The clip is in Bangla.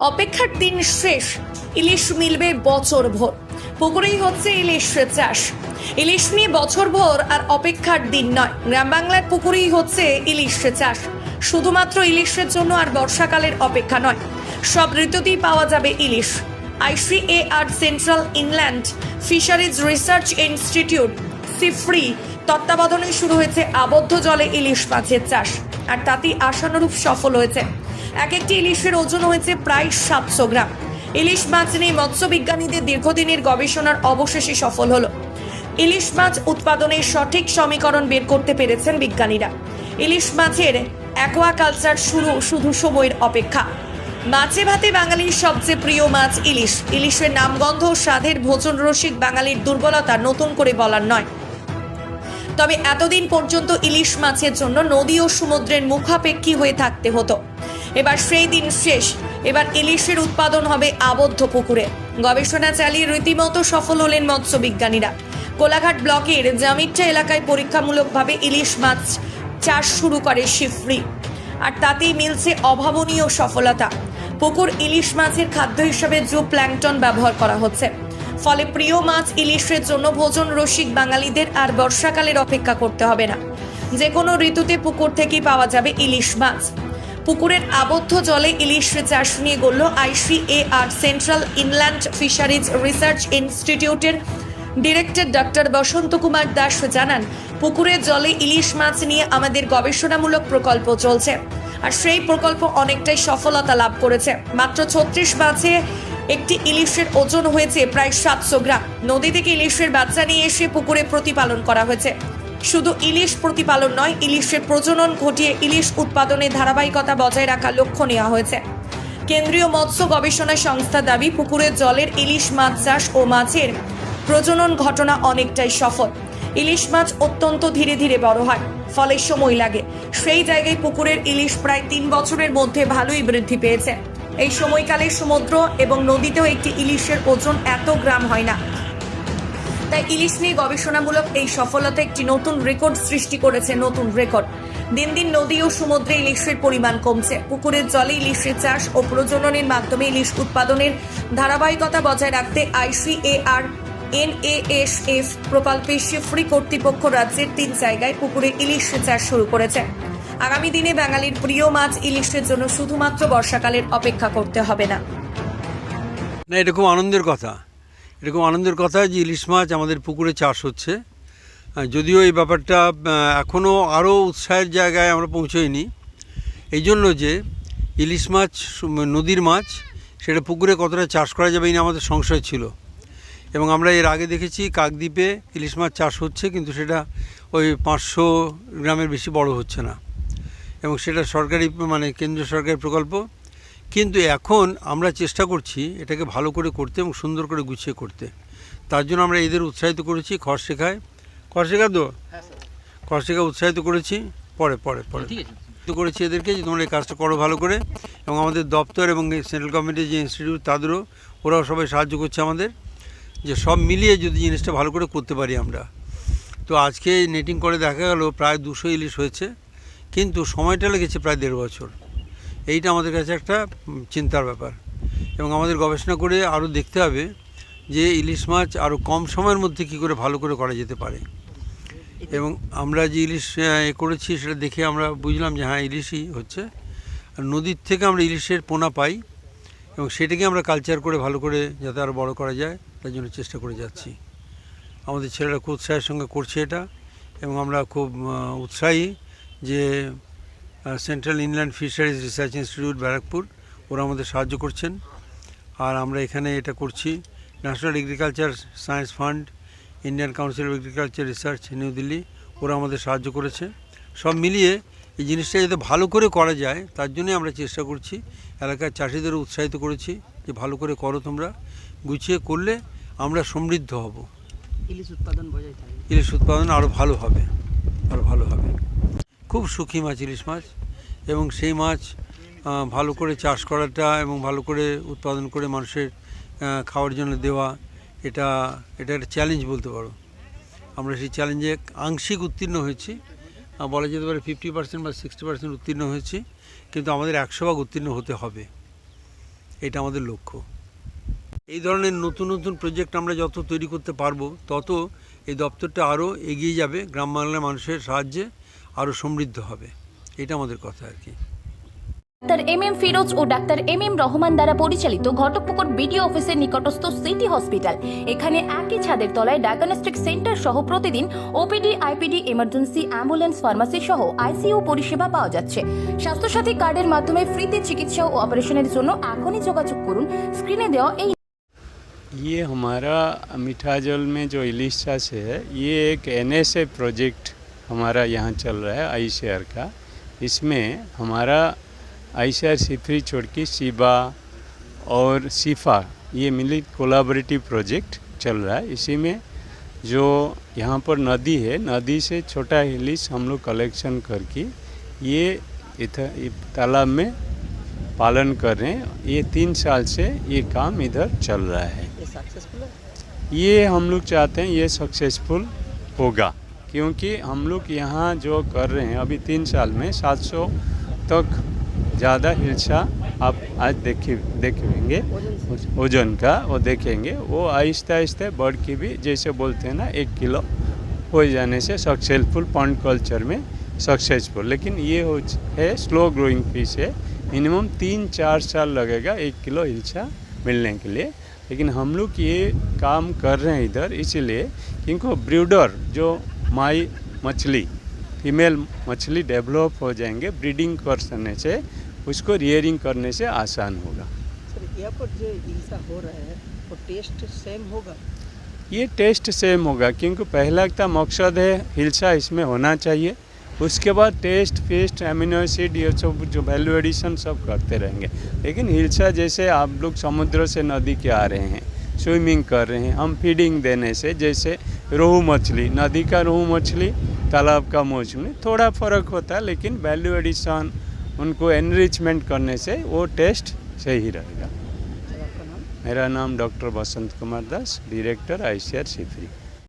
অপেক্ষার দিন শেষ। ইলিশ মিলবে বছর ভোর। পুকুরেই হচ্ছে ইলিশ চাষ। ইলিশ নিয়ে বছর ভোর আর অপেক্ষার দিন নয়। গ্রাম বাংলার পুকুরেই হচ্ছে ইলিশ চাষ। শুধুমাত্র ইলিশের জন্য আর বর্ষাকালের অপেক্ষা নয়। সব ঋতুতেই পাওয়া যাবে ইলিশ। ICAR central inland fisheries research institute, CIFRI তত্ত্বাবধানে শুরু হয়েছে আবদ্ধ জলে ইলিশ মাছের চাষ। আর তাতেই আশানুরূপ সফল হয়েছে। এক একটি ইলিশের ওজন হয়েছে প্রায় সাতশো গ্রাম। ইলিশ মাছ নিয়ে মৎস্য বিজ্ঞানীদের দীর্ঘদিনের গবেষণার অবশেষে সফল হলো। ইলিশ মাছ উৎপাদনের সঠিক সমীকরণ বের করতে পেরেছেন বিজ্ঞানীরা। ইলিশ মাছের অ্যাকোয়াকালচার শুরু শুধু সময়ের অপেক্ষা। মাছে ভাতে বাঙালির সবচেয়ে প্রিয় মাছ ইলিশ। ইলিশের নামগন্ধ স্বাদের ভোজন রসিক বাঙালির দুর্বলতা নতুন করে বলার নয়। তবে এতদিন পর্যন্ত ইলিশ মাছের জন্য নদী ও সমুদ্রের মুখাপেক্ষী হয়ে থাকতে হতো। এবার সেই দিন শেষ। এবার ইলিশের উৎপাদন হবে আবদ্ধ পুকুরে। গবেষণা চালিয়ে রীতিমতো সফল হলেন মৎস্য বিজ্ঞানীরা কোলাঘাট ব্লকের জামিট্টা এলাকায় পরীক্ষামূলকভাবে ইলিশ মাছ চাষ শুরু করে শিফরি। আর তাতেই মিলছে অভাবনীয় সফলতা। পুকুর ইলিশ মাছের খাদ্য হিসেবে জু প্ল্যাংটন ব্যবহার করা হচ্ছে। ফলে প্রিয় মাছ ইলিশের জন্য ভোজন রসিক বাঙালিদের আর বর্ষাকালের অপেক্ষা করতে হবে না। যে কোনো ঋতুতে পুকুর থেকেই পাওয়া যাবে ইলিশ মাছ। পুকুরের আবদ্ধ জলে ইলিশ চাষ নিয়ে গড়ল ICAR, central inland fisheries research ইনস্টিটিউটের। ডিরেক্টর ডক্টর বসন্ত কুমার দাস জানান পুকুরের জলে ইলিশ মাছ নিয়ে আমাদের গবেষণামূলক প্রকল্প চলছে। আর সেই প্রকল্প অনেকটাই সফলতা লাভ করেছে। মাত্র ছত্রিশ মাছে একটি ইলিশের ওজন হয়েছে প্রায় সাতশো গ্রাম। নদী থেকে ইলিশের বাচ্চা নিয়ে এসে পুকুরে প্রতিপালন করা হয়েছে। শুধু ইলিশ প্রতিপালন নয়, ইলিশের প্রজনন ঘটিয়ে ইলিশ উৎপাদনে ধারাবাহিকতা বজায় রাখার লক্ষ্য নেওয়া হয়েছে। কেন্দ্রীয় মৎস্য গবেষণা সংস্থা দাবি পুকুরের জলের ইলিশ মাছ চাষ ও মাছের প্রজনন ঘটনা অনেকটাই সফল। ইলিশ মাছ অত্যন্ত ধীরে ধীরে বড় হয়, ফলে সময় লাগে। সেই জায়গায় পুকুরের ইলিশ প্রায় তিন বছরের মধ্যে ভালোই বৃদ্ধি পেয়েছে। এই সময়কালে সমুদ্র এবং নদীতেও একটি ইলিশের ওজন এত গ্রাম হয় না। তাই ইলিশ নিয়ে গবেষণামূলক এই সফলতা একটি নতুন রেকর্ড সৃষ্টি করেছে নতুন রেকর্ড। দিন দিন নদী ও সমুদ্রে ইলিশের পরিমাণ কমছে। পুকুরের জলে ইলিশের চাষ ও প্রজননের মাধ্যমে ইলিশ উৎপাদনের ধারাবাহিকতা বজায় রাখতে আইসিএআর এনএএসএফ প্রকল্পে শিফরি কর্তৃপক্ষ রাজ্যের তিন জায়গায় পুকুরে ইলিশ চাষ শুরু করেছে। আগামী দিনে বাঙালির প্রিয় মাছ ইলিশের জন্য শুধুমাত্র বর্ষাকালের অপেক্ষা করতে হবে না। না, এটা খুব আনন্দের কথা। খুব আনন্দের কথা যে ইলিশ মাছ আমাদের পুকুরে চাষ হচ্ছে। যদিও এই ব্যাপারটা এখনও আরও উৎসাহের জায়গায় আমরা পৌঁছোইনি। এই জন্য যে ইলিশ মাছ, নদীর মাছ, সেটা পুকুরে কতটা চাষ করা যাবে না আমাদের সংশয় ছিল। এবং আমরা এর আগে দেখেছি কাকদ্বীপে ইলিশ মাছ চাষ হচ্ছে, কিন্তু সেটা ওই পাঁচশো গ্রামের বেশি বড় হচ্ছে না। এবং সেটা সরকারি মানে কেন্দ্রীয় সরকারি প্রকল্প। কিন্তু এখন আমরা চেষ্টা করছি এটাকে ভালো করে করতে এবং সুন্দর করে গুছিয়ে করতে। তার জন্য আমরা এদের উৎসাহিত করেছি খড় শেখায় খড় শেখা তো খড় শেখা উৎসাহিত করেছি। পরে পরে পরে। করেছি এদেরকে যে তোমরা এই কাজটা করো ভালো করে। এবং আমাদের দপ্তর এবং সেন্ট্রাল গভর্নমেন্টের যে ইনস্টিটিউট তাদেরও ওরাও সবাই সাহায্য করছে আমাদের। যে সব মিলিয়ে যদি জিনিসটা ভালো করে করতে পারি আমরা। তো আজকে নেটিং করে দেখা গেল প্রায় দুশো ইলিশ হয়েছে। কিন্তু সময়টা লেগেছে প্রায় দেড় বছর। এইটা আমাদের কাছে একটা চিন্তার ব্যাপার। এবং আমাদের গবেষণা করে আরও দেখতে হবে যে ইলিশ মাছ আরও কম সময়ের মধ্যে কী করে ভালো করে করা যেতে পারে। এবং আমরা যে ইলিশ করেছি সেটা দেখে আমরা বুঝলাম যে হ্যাঁ ইলিশই হচ্ছে। আর নদীর থেকে আমরা ইলিশের পোনা পাই এবং সেটাকে আমরা কালচার করে ভালো করে যাতে আরও বড় করা যায়, তার জন্য চেষ্টা করে যাচ্ছি। আমাদের ছেলেরা খুব উৎসাহের সঙ্গে করছে এটা এবং আমরা খুব উৎসাহী। যে central inland fisheries research institute Barrackpore ওরা আমাদের সাহায্য করছেন। আর আমরা এখানে এটা করছি। National agriculture science fund Indian council of agriculture research New Delhi ওরা আমাদের সাহায্য করেছে। সব মিলিয়ে এই জিনিসটা যাতে ভালো করে করা যায় তার জন্যই আমরা চেষ্টা করছি। এলাকার চাষিদেরও উৎসাহিত করেছি যে ভালো করে করো তোমরা। গুছিয়ে করলে আমরা সমৃদ্ধ হব। ইলিশ উৎপাদন ইলিশ উৎপাদন আরও ভালো হবে। আরও ভালো হবে। খুব সুখী মাছ, ইলিশ মাছ, এবং সেই মাছ ভালো করে চাষ করাটা এবং ভালো করে উৎপাদন করে মানুষের খাওয়ার জন্য দেওয়া, এটা এটা একটা চ্যালেঞ্জ বলতে পারো। আমরা সেই চ্যালেঞ্জে আংশিক উত্তীর্ণ হয়েছি। বলা যেতে পারে ফিফটি পার্সেন্ট বা সিক্সটি পার্সেন্ট উত্তীর্ণ হয়েছি, কিন্তু আমাদের একশো ভাগ উত্তীর্ণ হতে হবে। এটা আমাদের লক্ষ্য। এই ধরনের নতুন নতুন প্রজেক্ট আমরা যত তৈরি করতে পারব, তত এই দপ্তরটা আরও এগিয়ে যাবে। গ্রাম বাংলার মানুষের সাহায্যে আরও সমৃদ্ধ হবে এটা আমাদের কথা আর কি ডাক্তার এম এম ফিরোজ ও ডাক্তার এম এম রহমান দ্বারা পরিচালিত ঘটকপুকুর বিডিও অফিসের নিকটস্থ সিটি হসপিটাল এখানে একই ছাদের তলায় ডায়াগনস্টিক সেন্টার সহ প্রতিদিন OPD IPD emergency ambulance pharmacy সহ আইসিইউ পরিষেবা পাওয়া যাচ্ছে স্বাস্থ্যসাথী কার্ডের মাধ্যমে ফ্রিতে চিকিৎসা ও অপারেশনের জন্য এখনই যোগাযোগ করুন স্ক্রিনে দেওয়া এই ये हमारा मीठा जल में जो इलिशा से है ये एक एन प्रोजेक्ट हमारा यहाँ चल रहा है आई शेयर का। इसमें हमारा आई शेयर सिफरी छोड़ के शिबा और शिफा ये मिली कोलाबरेटिव प्रोजेक्ट चल रहा है। इसी में जो यहाँ पर नदी है नदी से छोटा हिलिस हम लोग कलेक्शन करके ये इधर तालाब में पालन कर रहे हैं। ये तीन साल से ये काम इधर चल रहा है। ये सक्सेसफुल है? ये हम लोग चाहते हैं ये सक्सेसफुल होगा। क्योंकि हम लोग यहाँ जो कर रहे हैं, अभी तीन साल में 700 तक ज़्यादा हिलसा आप आज देखे, देखेंगे। ओजन का, वो देखेंगे। वो आहिस्ता आहिस्ते बढ़ के भी, जैसे बोलते हैं ना, एक किलो हो जाने से सक्सेसफुल पॉन्ड कल्चर में सक्सेसफुल लेकिन ये हो है स्लो ग्रोइंग फ़िश है। मिनिमम तीन चार साल लगेगा एक किलो हिलसा मिलने के लिए। लेकिन हम लोग ये काम कर रहे हैं इधर, इसीलिए क्योंकि ब्रीडर जो माई मछली फीमेल मछली डेवलप हो जाएँगे ब्रीडिंग करने से उसको रियरिंग करने से आसान होगा। सर यहाँ पर जो हिंसा हो रहा है वो टेस्ट सेम होगा? ये टेस्ट सेम होगा क्योंकि पहला का मकसद है हिलसा इसमें होना चाहिए। उसके बाद टेस्ट फेस्ट एमिनो एसिड ये सब जो वैल्यू एडिशन सब करते रहेंगे। लेकिन हिलसा जैसे आप लोग समुद्र से नदी के आ रहे हैं स्विमिंग कर रहे हैं हम फीडिंग देने से जैसे रोहू मछली नदी का रोहू मछली तालाब का मछली थोड़ा फ़र्क होता है लेकिन वैल्यू एडिशन उनको एनरिचमेंट करने से वो टेस्ट सही रहेगा। मेरा नाम doctor Basant Kumar Das director I C R CIFRI